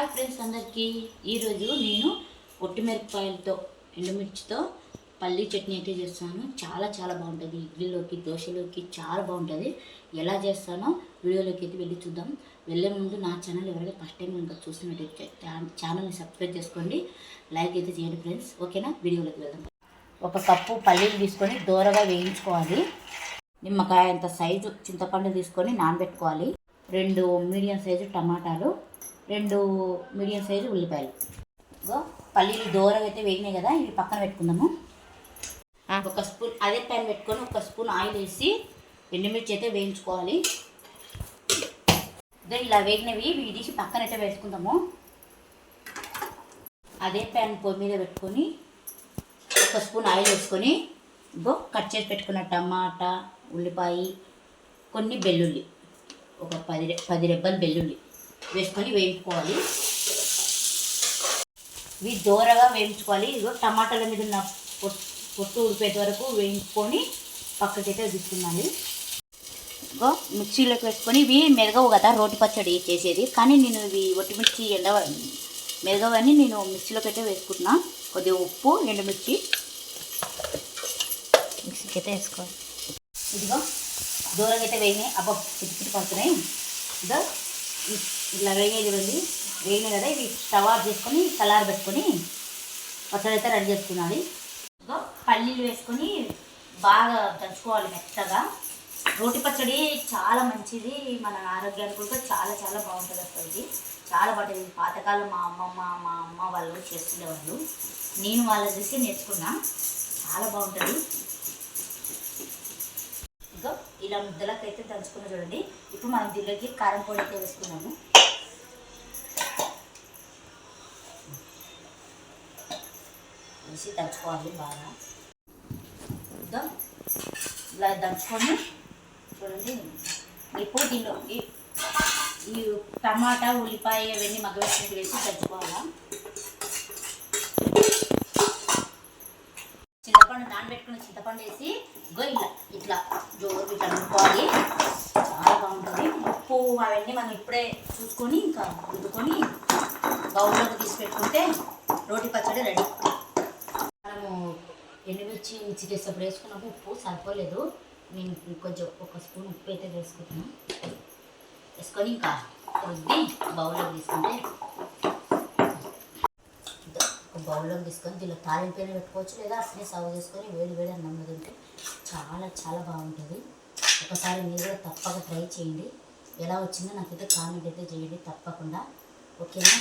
Hi friends అందరికీ. ఈరోజు నేను ఒట్టిమిరపకాయలతో ఎండుమిర్చితో పల్లీ చట్నీ అయితే చేస్తాను. చాలా చాలా బాగుంటుంది. ఇడ్లీలోకి దోశలోకి చాలా బాగుంటుంది. ఎలా చేస్తానో వీడియోలోకి అయితే వెళ్ళి చూద్దాం. వెళ్ళే ముందు నా ఛానల్ ఎవరైనా ఫస్ట్ టైం ఇంకా చూస్తున్నట్టయితే ఛానల్ని సబ్స్క్రైబ్ చేసుకోండి. లైక్ అయితే చేయండి ఫ్రెండ్స్. ఓకేనా? వీడియోలోకి వెళ్దాం. ఒక కప్పు పల్లీలు తీసుకొని దూరగా వేయించుకోవాలి. నిమ్మకాయ అంత సైజు చింతపండు తీసుకొని నానబెట్టుకోవాలి. రెండు మీడియం సైజు టమాటాలు. రెండు మీడియం సైజు ఉల్లిపాయలు. ఇగో పల్లీలు దూరం అయితే వేగినాయి కదా ఇవి పక్కన పెట్టుకుందాము. ఒక స్పూన్ అదే ప్యాన్ పెట్టుకొని ఒక స్పూన్ ఆయిల్ వేసి ఎండుమిర్చి అయితే వేయించుకోవాలి. ఇలా వేగినవి ఇవి తీసి పక్కన అయితే వేసుకుందాము. అదే ప్యాన్ పొయ్యి మీద పెట్టుకొని ఒక స్పూన్ ఆయిల్ వేసుకొని ఇగో కట్ చేసి పెట్టుకున్న టమాటా ఉల్లిపాయ కొన్ని వెల్లుల్లి ఒక పది పది రెబ్బలు వెల్లుల్లి వేసుకొని వేయించుకోవాలి. ఇవి దోరగా వేయించుకోవాలి. ఇదిగో టమాటాల మీద ఉన్న పొట్టు పొట్టు వరకు వేయించుకొని పక్కకైతే తీసుకున్నాను ఇదిగో మిక్సీలోకి వేసుకొని ఇవి మెరగవు కదా రోటి పచ్చడి చేసేది. కానీ నేను ఇవి ఒట్టిమిర్చి ఎండ మెరగవని నేను మిక్సీలోకి అయితే వేసుకుంటున్నా. కొద్దిగా ఉప్పు ఎండుమిర్చి మిక్సీకి అయితే వేసుకోవాలి. ఇదిగో దూరంగా అయితే వేయినాయి. అబ్బా పిచ్చి పడుతున్నాయి. ఇదో ఇట్లా వేగేది చూడండి. వేగినాయి కదా ఇవి స్టవ్ చేసుకొని కలార్ పెట్టుకొని పచ్చడి అయితే రెడీ చేసుకున్నది పల్లీలు వేసుకొని బాగా దంచుకోవాలి మెత్తగా. రోటి పచ్చడి చాలా మంచిది. మన ఆరోగ్యానికి కూడా చాలా చాలా బాగుంటుంది అసలు చాలా బాగుంటుంది. పాతకాలం మా అమ్మమ్మ మా అమ్మ వాళ్ళు చేస్తుండేవాళ్ళు. నేను వాళ్ళ చూసి నేర్చుకున్నా. చాలా బాగుంటుంది. ఇలా ముద్దలకు అయితే దంచుకున్న చూడండి. ఇప్పుడు మనం దీనిలోకి కారం పొడి అయితే వేసుకున్నాము. వేసి దంచుకోవాలి బాగా. చూద్దాం ఇలా దంచుకొని చూడండి. ఇప్పుడు దీనిలో ఈ టమాటా ఉల్లిపాయ అవన్నీ మగ్గవేసినట్టు వేసి దంచుకోవాలా చింతపండు నానబెట్టుకున్న చింతపండు వేసి ఇగో ఇట్లా జోరు ఇట్లా అనుకోవాలి చాలా బాగుంటుంది. ఉప్పు అవన్నీ మనం ఇప్పుడే చూసుకొని ఇంకా రుద్దుకొని బౌల్లోకి తీసి పెట్టుకుంటే రోటి పచ్చడి రెడీ. మనము ఎండుమిర్చి మిర్చి చేసేప్పుడు వేసుకున్నప్పుడు ఉప్పు సరిపోలేదు. నేను కొంచెం ఒక స్పూన్ ఉప్పు అయితే వేసుకుంటున్నాను. వేసుకొని ఇంకా రుద్ది బౌల్లోకి తీసుకుంటే బౌల్లో తీసుకొని దీనిలో తాలింపైన పెట్టుకోవచ్చు లేదా అసలే సర్వ్ చేసుకొని వేడి వేడి అన్నం తింటే చాలా చాలా బాగుంటుంది. ఒకసారి మీరు కూడా తప్పక ట్రై చేయండి. ఎలా వచ్చిందో నాకైతే కామెంట్ అయితే చేయండి తప్పకుండా. ఓకేనా?